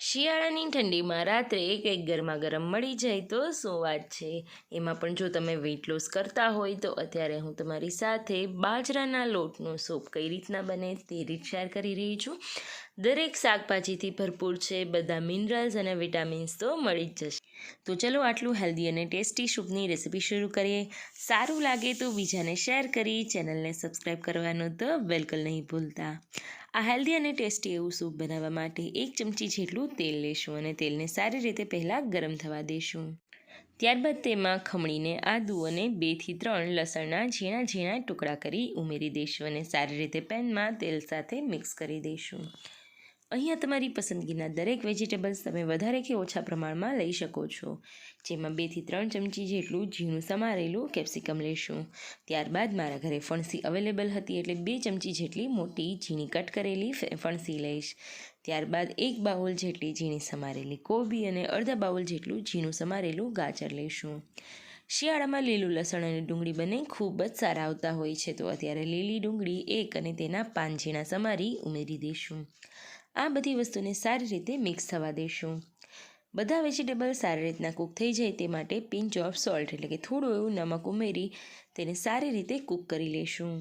શિયાળાની ઠંડીમાં રાત્રે કંઈક ગરમા ગરમ મળી જાય તો શું વાત છે. એમાં પણ જો તમે વેઇટ લોસ કરતા હોય તો અત્યારે હું તમારી સાથે બાજરાના લોટનો સૂપ કઈ રીતના બને તે રીત શેર કરી રહી છું. દરેક શાકભાજીથી ભરપૂર છે, બધા મિનરલ્સ અને વિટામિન્સ તો મળી જ જશે. તો ચલો આટલું હેલ્ધી અને ટેસ્ટી સૂપની રેસીપી શરૂ કરીએ. સારું લાગે તો બીજાને શેર કરી ચેનલને સબસ્ક્રાઈબ કરવાનું તો બિલકુલ નહીં ભૂલતા. આ હેલ્ધી અને ટેસ્ટી એવું સૂપ બનાવવા માટે એક ચમચી જેટલું તેલ લેશું અને તેલને સારી રીતે પહેલાં ગરમ થવા દેશું. ત્યારબાદ તેમાં ખમણીને આદુ અને બેથી ત્રણ લસણના ઝીણા ઝીણા ટુકડા કરી ઉમેરી દઈશું અને સારી રીતે પેનમાં તેલ સાથે મિક્સ કરી દઈશું અહીંયા તમારી પસંદગીના દરેક વેજીટેબલ્સ તમે વધારે કે ઓછા પ્રમાણમાં લઈ શકો છો. જેમાં બેથી ત્રણ ચમચી જેટલું ઝીણું સમારેલું કેપ્સિકમ લેશું. ત્યારબાદ મારા ઘરે ફણસી અવેલેબલ હતી એટલે બે ચમચી જેટલી મોટી ઝીણી કટ કરેલી ફણસી લઈશ. ત્યારબાદ એક બાઉલ જેટલી ઝીણી સમારેલી કોબી અને અડધા બાઉલ જેટલું ઝીણું સમારેલું ગાજર લઈશું. શિયાળામાં લીલું લસણ અને ડુંગળી બંને ખૂબ જ સારા આવતા હોય છે તો અત્યારે લીલી ડુંગળી એક અને તેના પાન ઝીણા સમારી ઉમેરી દઈશું. આ બધી વસ્તુને સારી રીતે મિક્સ થવા દઈશું બધા વેજીટેબલ સારી રીતના કૂક થઈ જાય તે માટે પિંચ ઓફ સોલ્ટ એટલે કે થોડું એવું નમક ઉમેરી તેને સારી રીતે કૂક કરી લઈશું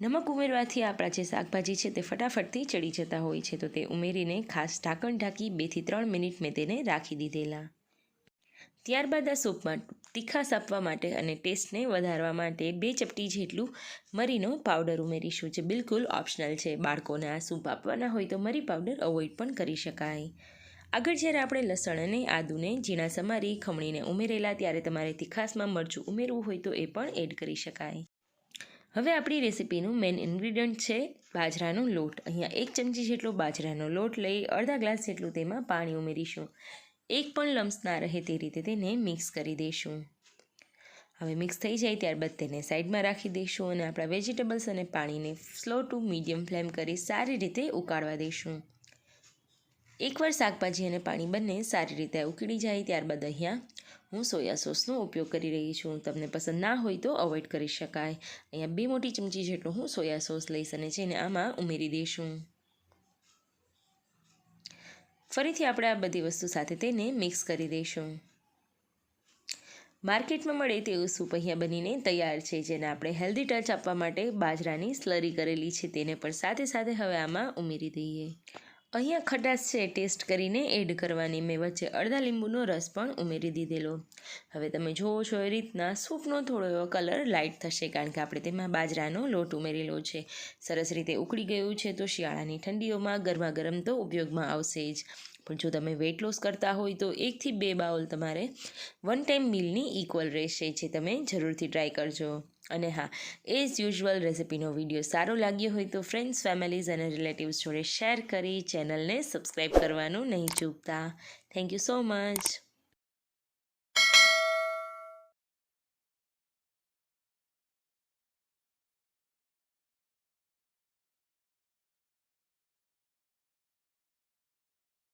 નમક ઉમેરવાથી આપણા જે શાકભાજી છે તે ફટાફટથી ચડી જતા હોય છે તો તે ઉમેરીને ખાસ ઢાંકણ ઢાંકી બેથી ત્રણ મિનિટ મેં તેને રાખી દીધેલા. ત્યારબાદ આ સૂપમાં તીખાસ આપવા માટે અને ટેસ્ટને વધારવા માટે બે ચપટી જેટલું મરીનો પાવડર ઉમેરીશું, જે બિલકુલ ઓપ્શનલ છે. બાળકોને આ સૂપ આપવાના હોય તો મરી પાવડર અવોઇડ પણ કરી શકાય. આગળ જ્યારે આપણે લસણ અને આદુને ઝીણા સમારી ખમણીને ઉમેરેલા ત્યારે તમારે તીખાસમાં મરચું ઉમેરવું હોય તો એ પણ એડ કરી શકાય. હવે આપણી રેસીપીનું મેઇન ઇન્ગ્રીડિયન્ટ છે બાજરાનો લોટ. અહીંયા એક ચમચી જેટલો બાજરાનો લોટ લઈ અડધા ગ્લાસ જેટલું તેમાં પાણી ઉમેરીશું. એક પણ લમ્સ ના રહે તે રીતે તેને મિક્સ કરી દઈશું હવે મિક્સ થઈ જાય ત્યારબાદ તેને સાઈડમાં રાખી દઈશું અને આપણા વેજીટેબલ્સ અને પાણીને સ્લો ટુ મીડિયમ ફ્લેમ કરી સારી રીતે ઉકાળવા દઈશું એકવાર શાકભાજી અને પાણી બંને સારી રીતે ઉકળી જાય ત્યારબાદ અહીંયા હું સોયા સોસનો ઉપયોગ કરી રહી છું. તમને પસંદ ના હોય તો અવોઇડ કરી શકાય. અહીંયા બે મોટી ચમચી જેટલું હું સોયા સોસ લઈશ અને જેને આમાં ઉમેરી દઈશું ફરીથી આપણે આ બધી વસ્તુ સાથે તેને મિક્સ કરી દઈશું. માર્કેટમાં મળે તેવું સૂપ અહીંયા બનીને તૈયાર છે, જેને આપણે હેલ્ધી ટચ આપવા માટે બાજરાની સ્લરી કરેલી છે, તેને પણ સાથે સાથે હવે આમાં ઉમેરી દઈએ. અહીંયા ખટાશ છે ટેસ્ટ કરીને એડ કરવાની. મેં વચ્ચે અડધા લીંબુનો રસ પણ ઉમેરી દીધેલો. હવે તમે જુઓ છો એ રીતના સૂપનો થોડો એવો કલર લાઇટ થશે કારણ કે આપણે તેમાં બાજરાનો લોટ ઉમેરેલો છે. સરસ રીતે ઉકળી ગયું છે તો શિયાળાની ઠંડીઓમાં ગરમા ગરમ તો ઉપયોગમાં આવશે જ. પણ જો તમે વેઇટ લોસ કરતા હોય તો એકથી બે બાઉલ તમારે વન ટાઈમ મીલની ઇક્વલ રહેશે, જે તમે જરૂરથી ટ્રાય કરજો. અને હા એઝ યુઝ્યુઅલ રેસિપીનો વીડિયો સારો લાગ્યો હોય તો ફ્રેન્ડ્સ ફેમિલીઝ અને રિલેટિવ્સ જોડે શેર કરી ચેનલને સબસ્ક્રાઈબ કરવાનું નહીં ચૂકતા. Thank you so much